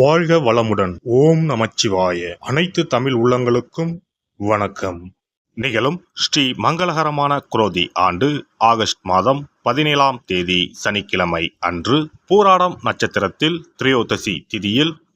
வாழ்க வளமுடன். ஓம் நமச்சிவாய. அனைத்து தமிழ் உள்ளங்களுக்கும் வணக்கம். நிகழும் ஸ்ரீ மங்களகரமான குரோதி ஆண்டு ஆகஸ்ட் மாதம் பதினேழாம் தேதி சனிக்கிழமை அன்று பூராடம் நட்சத்திரத்தில் திரையோதசி திதியில்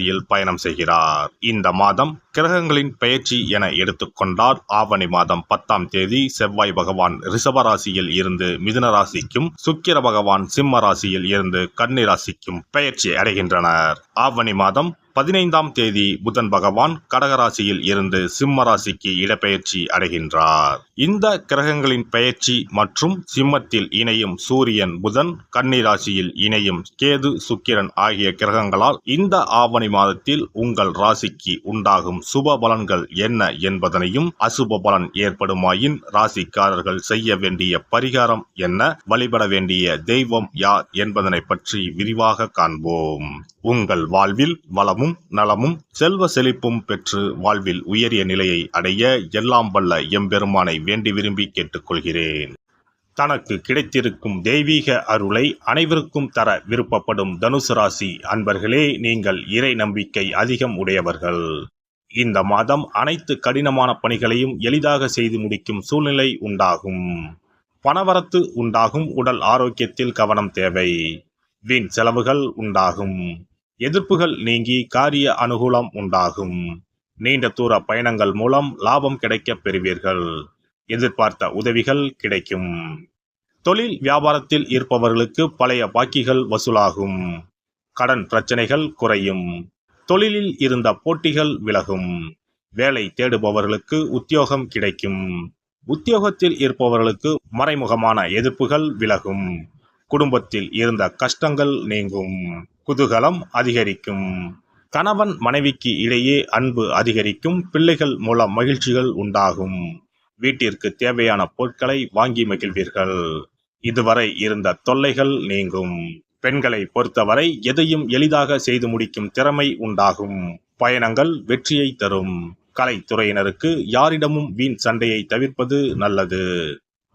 ராசியில் பயணம் செய்கிறார். இந்த மாதம் கிரகங்களின் பெயர்ச்சி என எடுத்துக்கொண்டார் ஆவணி மாதம் பத்தாம் தேதி செவ்வாய் பகவான் ரிஷபராசியில் இருந்து மிதுன ராசிக்கும் சுக்கிர பகவான் சிம்ம ராசியில் இருந்து கன்னி ராசிக்கும் பெயர்ச்சி அடைகின்றனர். ஆவணி மாதம் பதினைந்தாம் தேதி புதன் பகவான் கடகராசியில் இருந்து சிம்ம ராசிக்கு இடப்பெயர்ச்சி அடைகின்றார். இந்த கிரகங்களின் பெயர்ச்சி மற்றும் சிம்மத்தில் இணையும் சூரியன் புதன் கன்னி ராசியில் இணையும் கேது சுக்கிரன் ஆகிய கிரகங்களால் இந்த ஆவணி மாதத்தில் உங்கள் ராசிக்கு உண்டாகும் சுப பலன்கள் என்ன என்பதனையும் அசுப பலன் ஏற்படுமாயின் ராசிக்காரர்கள் செய்ய வேண்டிய பரிகாரம் என்ன? வழிபட வேண்டிய தெய்வம் யார் என்பதனை பற்றி விரிவாக காண்போம். உங்கள் வாழ்வில் வளமும் நலமும் செல்வ செழிப்பும் பெற்று வாழ்வில் உயரிய நிலையை அடைய எல்லாம் வல்ல எம்பெருமானை வேண்டி விரும்பி கேட்டுக்கொள்கிறேன். தனக்கு கிடைத்திருக்கும் தெய்வீக அருளை அனைவருக்கும் தர விருப்பப்படும் தனுசு ராசி அன்பர்களே நீங்கள் இறை நம்பிக்கை அதிகம் உடையவர்கள். இந்த மாதம் அனைத்து கடினமான பணிகளையும் எளிதாக செய்து முடிக்கும் சூழ்நிலை உண்டாகும். பணவரத்து உண்டாகும் உடல் ஆரோக்கியத்தில் கவனம் தேவை. வீண் செலவுகள் உண்டாகும். எதிர்ப்புகள் நீங்கி காரிய அனுகூலம் உண்டாகும். நீண்ட தூர பயணங்கள் மூலம் லாபம் கிடைக்கப் பெறுவீர்கள். எதிர்பார்த்த உதவிகள் கிடைக்கும். தொழில் வியாபாரத்தில் இருப்பவர்களுக்கு பழைய பாக்கிகள் வசூலாகும். கடன் பிரச்சனைகள் குறையும். தொழிலில் இருந்த போட்டிகள் விலகும். வேலை தேடுபவர்களுக்கு உத்தியோகம் கிடைக்கும். உத்தியோகத்தில் இருப்பவர்களுக்கு மறைமுகமான எதிர்ப்புகள் விலகும். குடும்பத்தில் இருந்த கஷ்டங்கள் நீங்கும். குதூகலம் அதிகரிக்கும். கணவன் மனைவிக்கு இடையே அன்பு அதிகரிக்கும். பிள்ளைகள் மூலம் மகிழ்ச்சிகள் உண்டாகும். வீட்டிற்கு தேவையான பொருட்களை வாங்கி மகிழ்வீர்கள். இதுவரை இருந்த தொல்லைகள் நீங்கும். பெண்களை பொறுத்தவரை எதையும் எளிதாக செய்து முடிக்கும் திறமை உண்டாகும். பயணங்கள் வெற்றியை தரும். கலைத்துறையினருக்கு யாரிடமும் வீண் சண்டையை தவிர்ப்பது நல்லது.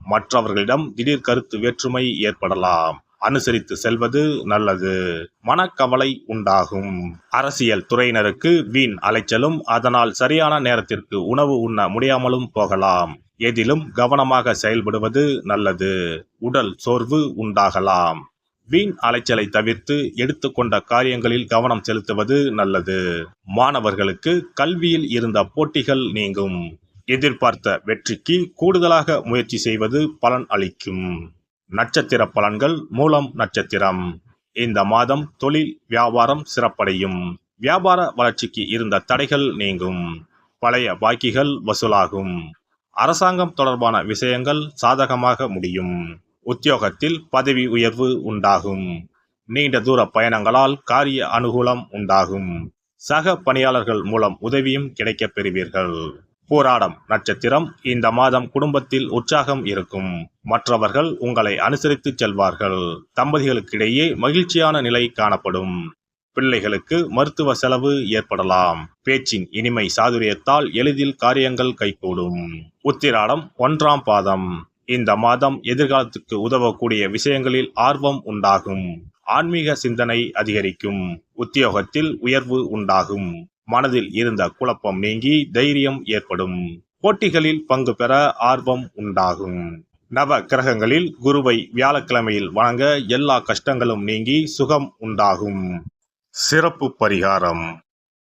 மற்றவர்களிடம் திடீர் கருத்து வேற்றுமை ஏற்படலாம். அனுசரித்து செல்வது நல்லது. மனக்கவலை உண்டாகும். அரசியல் துறையினருக்கு வீண் அலைச்சலும் அதனால் சரியான நேரத்திற்கு உணவு உண்ண முடியாமலும் போகலாம். எதிலும் கவனமாக செயல்படுவது நல்லது. உடல் சோர்வு உண்டாகலாம். வீண் அலைச்சலை தவிர்த்து எடுத்துக்கொண்ட காரியங்களில் கவனம் செலுத்துவது நல்லது. மாணவர்களுக்கு கல்வியில் இருந்த போட்டிகள் நீங்கும். எதிர்பார்த்த வெற்றிக்கு கூடுதலாக முயற்சி செய்வது பலன் அளிக்கும். நட்சத்திர பலன்கள் மூலம் நட்சத்திரம். இந்த மாதம் தொழில் வியாபாரம் சிறப்படையும். வியாபார வளர்ச்சிக்கு இருந்த தடைகள் நீங்கும். பழைய பாக்கிகள் வசூலாகும். அரசாங்கம் தொடர்பான விஷயங்கள் சாதகமாக முடியும். உத்தியோகத்தில் பதவி உயர்வு உண்டாகும். நீண்ட தூர பயணங்களால் காரிய அனுகூலம் உண்டாகும். சக பணியாளர்கள் மூலம் உதவியும் கிடைக்கப் பெறுவீர்கள். போராடம் நட்சத்திரம் இந்த மாதம் குடும்பத்தில் உற்சாகம் இருக்கும். மற்றவர்கள் உங்களை அனுசரித்து செல்வார்கள். தம்பதிகளுக்கிடையே மகிழ்ச்சியான நிலை காணப்படும். பிள்ளைகளுக்கு மருத்துவ செலவு ஏற்படலாம். பேச்சின் இனிமை சாதுரியத்தால் எளிதில் காரியங்கள் கைகூடும். உத்திராடம் ஒன்றாம் பாதம். இந்த மாதம் எதிர்காலத்துக்கு உதவக்கூடிய விஷயங்களில் ஆர்வம் உண்டாகும். ஆன்மீக சிந்தனை அதிகரிக்கும். உத்தியோகத்தில் உயர்வு உண்டாகும். மனதில் இருந்த குழப்பம் நீங்கி தைரியம் ஏற்படும். போட்டிகளில் பங்கு பெற ஆர்வம் உண்டாகும். நவ கிரகங்களில் குருவை வியாழக்கிழமையில் வணங்க எல்லா கஷ்டங்களும் நீங்கி சுகம் உண்டாகும். சிறப்பு பரிகாரம்.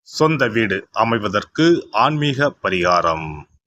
சொந்த வீடு அமைவதற்கு ஆன்மீக பரிகாரம்.